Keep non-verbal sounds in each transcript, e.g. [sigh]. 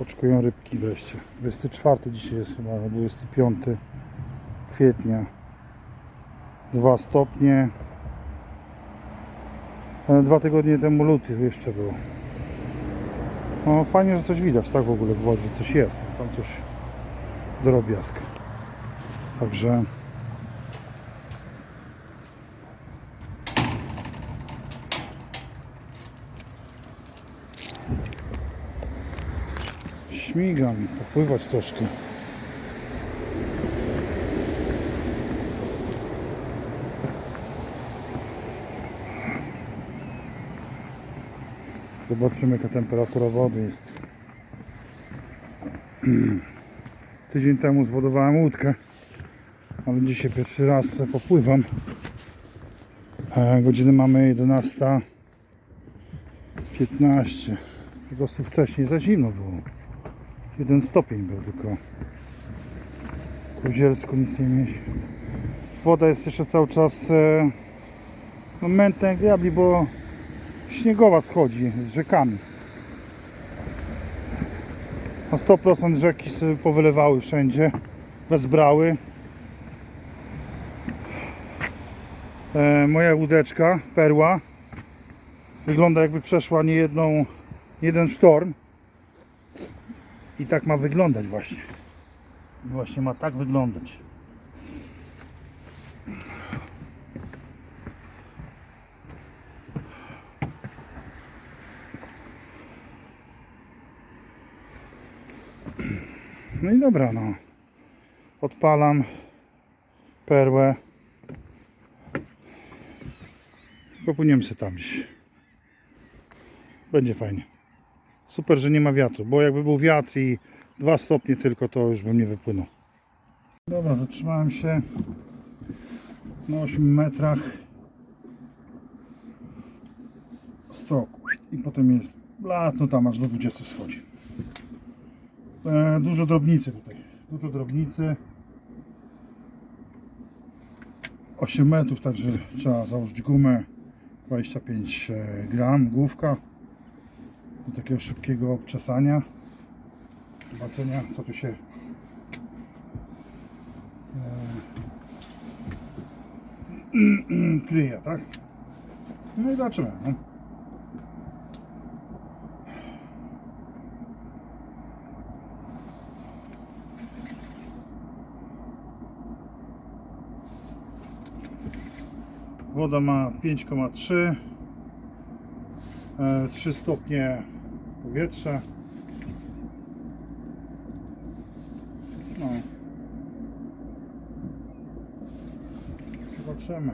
Oczekują rybki wreszcie. 24 dzisiaj jest chyba, 25 kwietnia. 2 stopnie. E, Dwa tygodnie temu luty jeszcze było. No fajnie, że coś widać, tak w ogóle w wodzie coś jest. Tam coś drobiazg. Także śmigam, popływać troszkę. Zobaczymy jaka temperatura wody jest. [clears throat] Tydzień temu zwodowałem łódkę, ale dzisiaj pierwszy raz popływam. E, Godziny mamy 11.15. Po prostu wcześniej za zimno było. Jeden stopień był tylko. Tu w Zielsku nic nie mieści. Woda jest jeszcze cały czas e, no, mętna jak diabli, bo śniegowa schodzi z rzekami. Na 100% rzeki sobie powylewały wszędzie, wezbrały. E, moja łódeczka, perła, wygląda jakby przeszła niejedną, jeden sztorm. I tak ma wyglądać właśnie. I właśnie ma tak wyglądać. No i dobra, no. Odpalam perłę. Popłyniemy sobie tam gdzieś. Będzie fajnie. Super, że nie ma wiatru, bo jakby był wiatr i 2 stopnie tylko, to już bym nie wypłynął. Dobra, zatrzymałem się na 8 metrach stoku i potem jest lat, no tam aż do 20 schodzi. E, dużo drobnicy tutaj, dużo drobnicy. 8 metrów, także trzeba założyć gumę 25 gram, główka do takiego szybkiego obczesania. Zobaczenia co tu się e, [clears throat] kryje, tak? No i zobaczymy. No. Woda ma 5,3 e, 3 stopnie powietrza. No. Zobaczymy.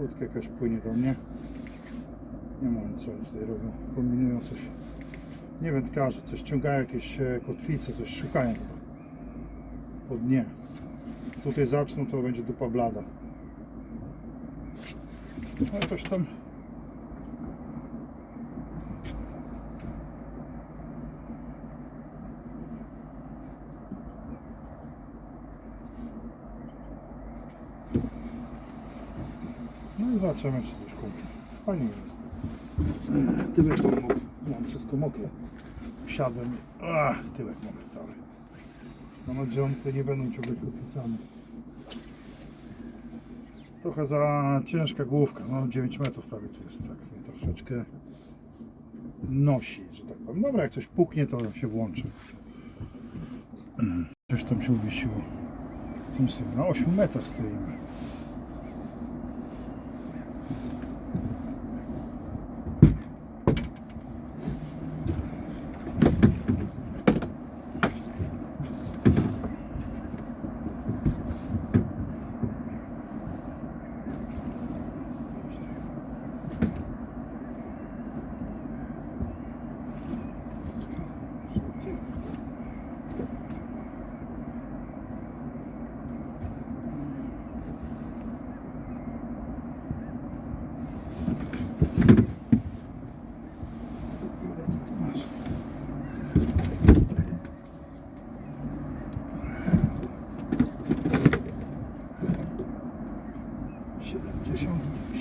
Łódka jakaś płynie do mnie. Nie wiem co oni tutaj robią. Kombinują coś. Nie wędkarze, coś ciągają jakieś e, kotwice, coś szukają chyba. Po dnie. Tutaj zaczną, to będzie dupa blada. I coś tam No i zobaczymy, czy coś kupi. Fajnie jest. Tyłek mam mokry. Mam wszystko mokre. Wsiadłem i... Ach, tyłek mokry cały. Mam nadzieję, że nie będą ciągać kotwicami. Trochę za ciężka główka. No 9 metrów prawie tu jest. Tak mnie troszeczkę nosi, że tak powiem. Dobra, jak coś puknie, to się włączy. Coś tam się uwiesiło. Sobie na 8 metrach stoimy.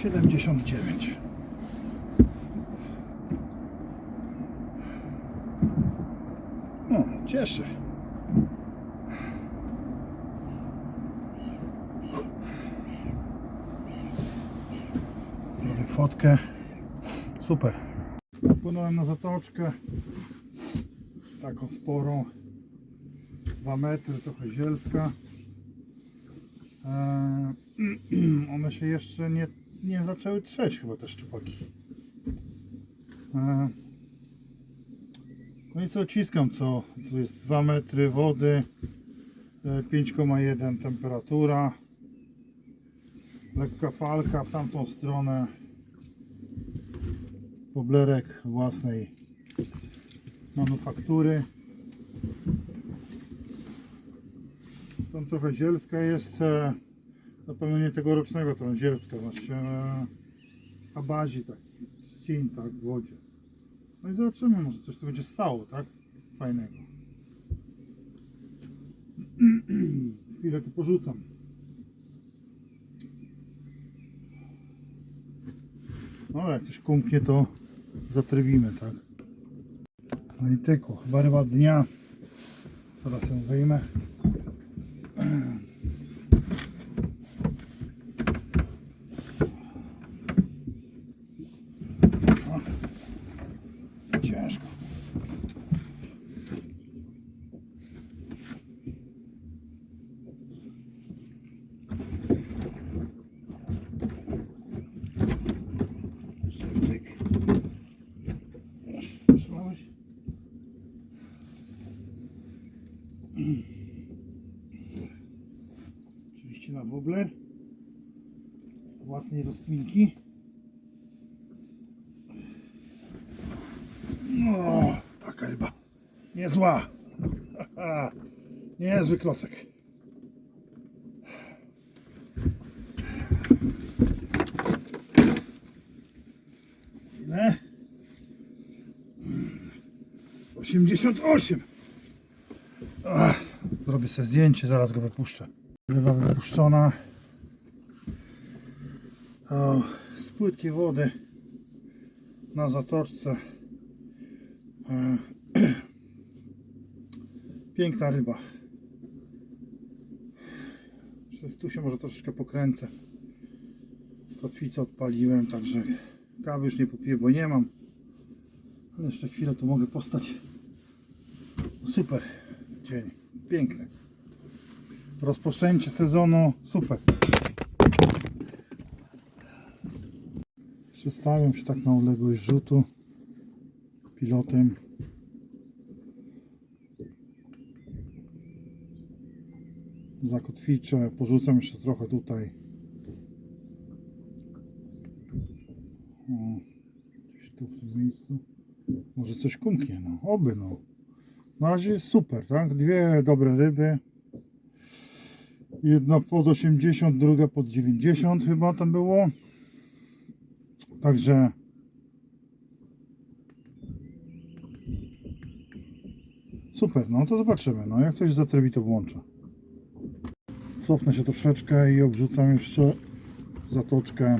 79. No, cieszy. Zrobię fotkę. Super. Płynąłem na zatoczkę. Taką sporą. 2 metry, trochę zielska. E, [clears throat] one się jeszcze nie nie zaczęły trzeć chyba te szczupaki. Eee, no i co odciskam co? Tu jest 2 metry wody, e, 5,1 temperatura, lekka falka w tamtą stronę, poblerek własnej manufaktury. Tam trochę zielska jest, e, na pewno nie tegorocznego, to zielska, właśnie na bazie tak, ścień tak w wodzie. No i zobaczymy, może coś tu będzie stało, tak? Fajnego. [clears throat] Chwilę tu porzucam. No ale jak coś kumknie, to zatrywimy, tak? No i tykło, chyba ryba dnia. Zaraz ją wyjmę. O, Ciężko. Cyk. Trzymałeś? Oczywiście na wobler własnej rozkminki. No, taka ryba. Niezła. [laughs] Niezły klocek. Ile? 88. Ach, zrobię sobie zdjęcie, zaraz go wypuszczę. Ryba wypuszczona. Z wody na zatoczce. E, [clears throat] Piękna ryba. Tu się może troszeczkę pokręcę. Kotwicę odpaliłem, także kawy już nie popiję, bo nie mam. Ale jeszcze chwilę tu mogę postać. Super dzień. Piękny. Rozpoczęcie sezonu super. Przestawiam się tak na odległość rzutu pilotem. Zakotwiczę, porzucam jeszcze trochę tutaj. O, gdzieś tu w tym miejscu. Może coś kumknie, no. Oby, no. Na razie jest super, tak? Dwie dobre ryby. Jedna pod 80, druga pod 90 chyba tam było. Także super, no to zobaczymy. No jak coś zatrybi to włączę. Cofnę się troszeczkę i obrzucam jeszcze zatoczkę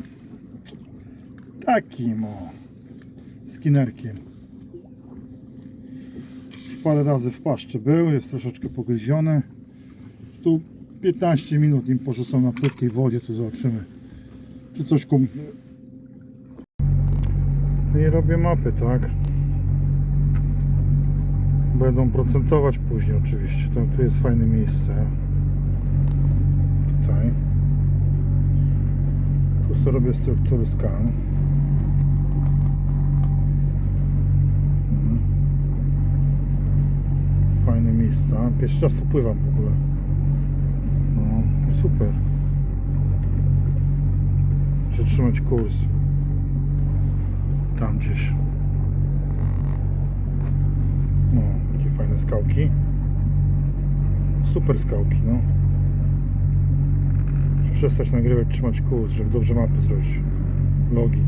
takim o skinerkiem. Parę razy w paszczy był, jest troszeczkę pogryziony. Tu 15 minut nim porzucam na płytkiej wodzie, tu zobaczymy czy coś kumknie. I robię mapy, tak? Będą procentować później oczywiście. To, tu jest fajne miejsce. Tutaj. Tu sobie robię struktury skan. Mhm. Fajne miejsca. Pierwszy raz tu pływam w ogóle. No, super. Muszę trzymać kurs. Tam gdzieś. No, takie fajne skałki. Super skałki, no. Muszę przestać nagrywać, trzymać kurs, żeby dobrze mapy zrobić. Logi.